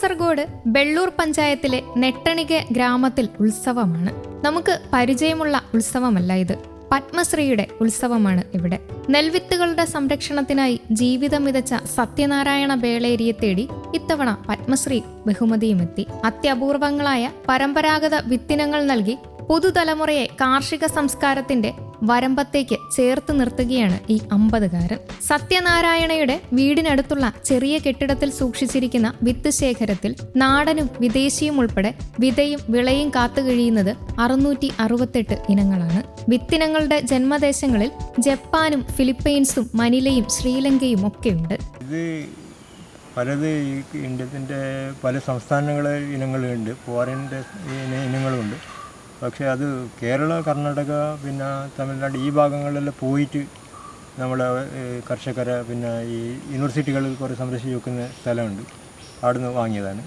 കാസർഗോഡ് ബെള്ളൂർ പഞ്ചായത്തിലെ നെട്ടണിക ഗ്രാമത്തിൽ ഉത്സവമാണ്. നമുക്ക് പരിചയമുള്ള ഉത്സവമല്ല ഇത്. പത്മശ്രീയുടെ ഉത്സവമാണ് ഇവിടെ. നെൽവിത്തുകളുടെ സംരക്ഷണത്തിനായി ജീവിതം വിതച്ച സത്യനാരായണ ബേളേരിയെ തേടി ഇത്തവണ പത്മശ്രീ ബഹുമതിയുമെത്തി. അത്യപൂർവങ്ങളായ പരമ്പരാഗത വിത്തിനങ്ങൾ നൽകി പുതുതലമുറയെ കാർഷിക സംസ്കാരത്തിന്റെ വരമ്പത്തേക്ക് ചേർത്ത് നിർത്തുകയാണ് ഈ അമ്പതുകാരൻ. സത്യനാരായണയുടെ വീടിനടുത്തുള്ള ചെറിയ കെട്ടിടത്തിൽ സൂക്ഷിച്ചിരിക്കുന്ന വിത്ത് ശേഖരത്തിൽ നാടനും വിദേശിയും ഉൾപ്പെടെ വിതയും വിളയും കാത്തു കഴിയുന്നത് അറുന്നൂറ്റി അറുപത്തെട്ട് ഇനങ്ങളാണ്. വിത്തിനങ്ങളുടെ ജന്മദേശങ്ങളിൽ ജപ്പാനും ഫിലിപ്പൈൻസും മനിലയും ശ്രീലങ്കയും ഒക്കെയുണ്ട്. ഇത് പലത് ഇന്ത്യത്തിന്റെ പല സംസ്ഥാനങ്ങളെ ഇനങ്ങളുണ്ട്. ഫോറിന്റെ ഇനങ്ങളുമുണ്ട് പക്ഷേ അത് കേരള കർണാടക പിന്നെ തമിഴ്നാട് ഈ ഭാഗങ്ങളിൽ പോയിട്ട് നമ്മളെ ഏഹ്, കർഷകരെ പിന്നെ ഈ യൂണിവേഴ്സിറ്റികളിൽ കുറേ സംരക്ഷിച്ച് വെക്കുന്ന സ്ഥലമുണ്ട്. അവിടുന്ന് വാങ്ങിയതാണ്.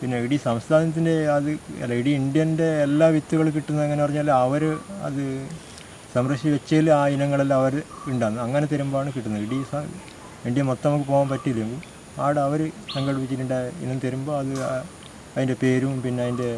പിന്നെ ഇടീ സംസ്ഥാനത്തിന്റെ അത് അല്ല ഇടീ ഇന്ത്യന്റെ എല്ലാ വിത്തുകൾ കിട്ടുന്ന എങ്ങനെ പറഞ്ഞാൽ അവർ അത് സംരക്ഷിച്ച് വെച്ചതിൽ ആ ഇനങ്ങളെല്ലാം അവർ ഉണ്ടാകുന്നു അങ്ങനെ തരുമ്പോഴാണ് കിട്ടുന്നത്. ഇടീ ഇന്ത്യ മൊത്തം നമുക്ക് പോകാൻ പറ്റിയില്ലെങ്കിൽ ആടെ അവർ സംഘടിപ്പിച്ചിട്ടുണ്ട് ഇനം തരുമ്പോൾ അത് അതിന്റെ പേരും പിന്നെ അതിന്റെ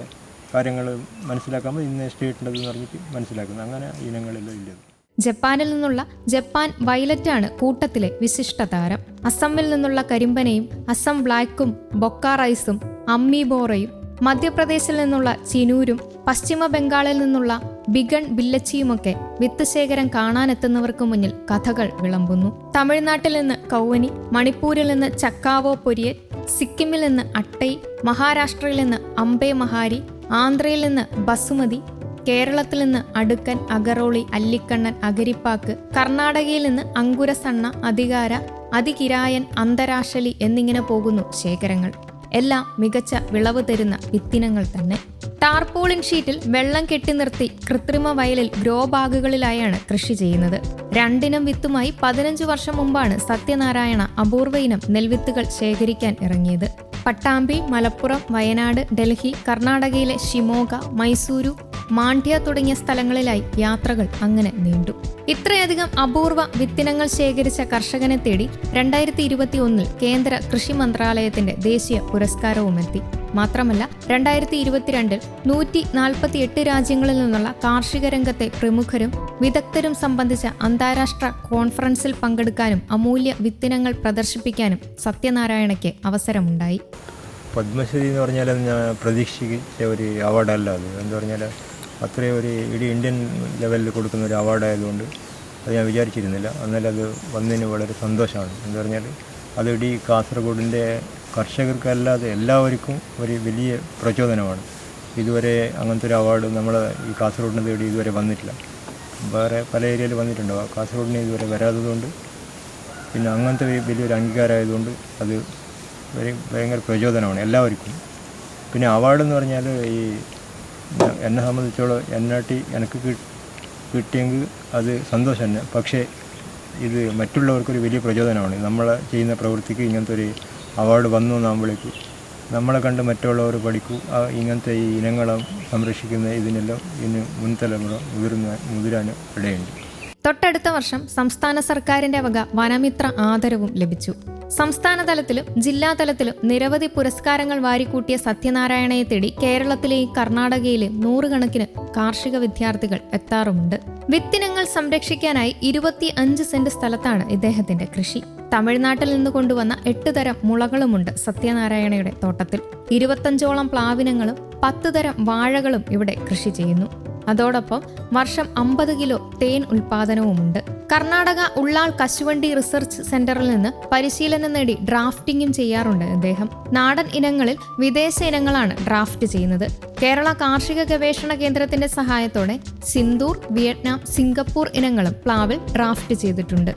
കാര്യങ്ങൾ മനസ്സിലാക്കുമ്പോൾ ഇന്ന സ്റ്റേറ്റിന്റെതെന്ന് പറഞ്ഞിട്ട് മനസ്സിലാക്കുന്നു. അങ്ങനെ ഇനങ്ങളെല്ലാം ഇല്ലത് ജപ്പാനിൽ നിന്നുള്ള ജപ്പാൻ വൈലറ്റാണ് കൂട്ടത്തിലെ വിശിഷ്ട താരം. അസമിൽ നിന്നുള്ള കരിമ്പനയും അസം ബ്ലാക്കും ബൊക്ക റൈസും അമ്മി ബോറയും മധ്യപ്രദേശിൽ നിന്നുള്ള ചിനൂരും പശ്ചിമ ബംഗാളിൽ നിന്നുള്ള ബിഗൺ ബില്ലച്ചിയുമൊക്കെ വിത്ത് ശേഖരം കാണാനെത്തുന്നവർക്ക് മുന്നിൽ കഥകൾ വിളമ്പുന്നു. തമിഴ്നാട്ടിൽ നിന്ന് കൗവനി മണിപ്പൂരിൽ നിന്ന് ചക്കാവോ പൊരിയൻ സിക്കിമിൽ നിന്ന് അട്ടൈ മഹാരാഷ്ട്രയിൽ നിന്ന് അംബെ മഹാരി ആന്ധ്രയിൽ നിന്ന് ബസുമതി കേരളത്തിൽ നിന്ന് അടുക്കൻ അഗറോളി അല്ലിക്കണ്ണൻ അകരിപ്പാക്ക് കർണാടകയിൽ നിന്ന് അങ്കുരസണ്ണ അധികാര അതികിരായൻ അന്തരാശലി എന്നിങ്ങനെ പോകുന്നു ശേഖരങ്ങൾ. എല്ലാം മികച്ച വിളവ് തരുന്ന വിത്തിനങ്ങൾ തന്നെ. ടാർപോളിൻ ഷീറ്റിൽ വെള്ളം കെട്ടി നിർത്തി കൃത്രിമ വയലിൽ ഗ്രോ ബാഗുകളിലായാണ് കൃഷി ചെയ്യുന്നത്. രണ്ടിനം വിത്തുമായി പതിനഞ്ച് വർഷം മുമ്പാണ് സത്യനാരായണ അപൂർവ ഇനം നെൽവിത്തുകൾ ശേഖരിക്കാൻ ഇറങ്ങിയത്. പട്ടാമ്പി മലപ്പുറം വയനാട് ഡൽഹി കർണാടകയിലെ ഷിമോഗ മൈസൂരു മാണ്ഡ്യ തുടങ്ങിയ സ്ഥലങ്ങളിലായി യാത്രകൾ അങ്ങനെ നീണ്ടു. ഇത്രയധികം അപൂർവ വിത്തിനങ്ങൾ ശേഖരിച്ച കർഷകനെ തേടി രണ്ടായിരത്തി ഇരുപത്തി ഒന്നിൽ കേന്ദ്ര കൃഷി മന്ത്രാലയത്തിന്റെ ദേശീയ പുരസ്കാരവുമെത്തി. മാത്രമല്ല രണ്ടായിരത്തി ഇരുപത്തിരണ്ടിൽ നൂറ്റി നാൽപ്പത്തി എട്ട് രാജ്യങ്ങളിൽ നിന്നുള്ള കാർഷിക രംഗത്തെ പ്രമുഖരും വിദഗ്ധരും സംബന്ധിച്ച അന്താരാഷ്ട്ര കോൺഫറൻസിൽ പങ്കെടുക്കാനും അമൂല്യ വിത്തിനങ്ങൾ പ്രദർശിപ്പിക്കാനും സത്യനാരായണയ്ക്ക് അവസരമുണ്ടായി. പത്മശ്രീ എന്ന് പറഞ്ഞാൽ ഞാൻ പ്രതീക്ഷിച്ച ഒരു അവാർഡല്ല അത്. എന്ന് പറഞ്ഞാൽ അത്രയും ഒരു ഇടി ഇന്ത്യൻ ലെവലിൽ കൊടുക്കുന്ന ഒരു അവാർഡായതുകൊണ്ട് അത് ഞാൻ വിചാരിച്ചിരുന്നില്ല. അന്നേരം അത് വന്നതിന് വളരെ സന്തോഷമാണ്. എന്ന് പറഞ്ഞാൽ അത് ഇടി കാസർഗോഡിന്റെ കർഷകർക്കല്ലാതെ എല്ലാവർക്കും ഒരു വലിയ പ്രചോദനമാണ്. ഇതുവരെ അങ്ങനത്തെ ഒരു അവാർഡ് നമ്മൾ ഈ കാസർഗോഡിനെ തേടി ഇതുവരെ വന്നിട്ടില്ല. വേറെ പല ഏരിയയിൽ വന്നിട്ടുണ്ടാവും കാസർഗോഡിന് ഇതുവരെ വരാത്തതുകൊണ്ട് പിന്നെ അങ്ങനത്തെ വലിയൊരു അംഗീകാരമായതുകൊണ്ട് അത് ഭയങ്കര പ്രചോദനമാണ് എല്ലാവർക്കും. പിന്നെ അവാർഡ് എന്ന് പറഞ്ഞാൽ ഈ എന്നെ സംബന്ധിച്ചോളം എന്നാട്ടി എനിക്ക് കിട്ടിയെങ്കിൽ അത് സന്തോഷം തന്നെ. പക്ഷേ ഇത് മറ്റുള്ളവർക്കൊരു വലിയ പ്രചോദനമാണ്. നമ്മൾ ചെയ്യുന്ന പ്രവൃത്തിക്ക് ഇങ്ങനത്തെ ഒരു അവാർഡ് വന്നു നാം വിളിക്കൂ. നമ്മളെ കണ്ട് മറ്റുള്ളവർ പഠിക്കൂ. ഇങ്ങനത്തെ ഈ ഇനങ്ങളെ സംരക്ഷിക്കുന്ന ഇതിനെല്ലാം ഇനി മുൻതലമുറ മുതിർന്ന മുതിരാനും ഇടയുണ്ട്. തൊട്ടടുത്ത വർഷം സംസ്ഥാന സർക്കാരിന്റെ വക വനമിത്ര ആദരവും ലഭിച്ചു. സംസ്ഥാന തലത്തിലും ജില്ലാ തലത്തിലും നിരവധി പുരസ്കാരങ്ങൾ വാരിക്കൂട്ടിയ സത്യനാരായണയെ തേടി കേരളത്തിലെയും കർണാടകയിലെയും നൂറുകണക്കിന് കാർഷിക വിദ്യാർത്ഥികൾ എത്താറുമുണ്ട്. വിത്തിനങ്ങൾ സംരക്ഷിക്കാനായി ഇരുപത്തി അഞ്ച് സെന്റ് സ്ഥലത്താണ് ഇദ്ദേഹത്തിന്റെ കൃഷി. തമിഴ്നാട്ടിൽ നിന്ന് കൊണ്ടുവന്ന എട്ട് തരം മുളകളുമുണ്ട് സത്യനാരായണയുടെ തോട്ടത്തിൽ. ഇരുപത്തഞ്ചോളം പ്ലാവിനങ്ങളും പത്ത് തരം വാഴകളും ഇവിടെ കൃഷി ചെയ്യുന്നു. അതോടൊപ്പം വർഷം അമ്പത് കിലോ തേൻ ഉൽപാദനവുമുണ്ട്. കർണാടക ഉള്ളാൾ കശുവണ്ടി റിസർച്ച് സെന്ററിൽ നിന്ന് പരിശീലനം നേടി ഡ്രാഫ്റ്റിംഗും ചെയ്യാറുണ്ട് അദ്ദേഹം നാടൻ ഇനങ്ങളിൽ വിദേശ ഇനങ്ങളാണ് ഡ്രാഫ്റ്റ് ചെയ്യുന്നത്. കേരള കാർഷിക ഗവേഷണ കേന്ദ്രത്തിന്റെ സഹായത്തോടെ സിന്ദൂർ വിയറ്റ്നാം സിംഗപ്പൂർ ഇനങ്ങളും പ്ലാവിൽ ഡ്രാഫ്റ്റ് ചെയ്തിട്ടുണ്ട്.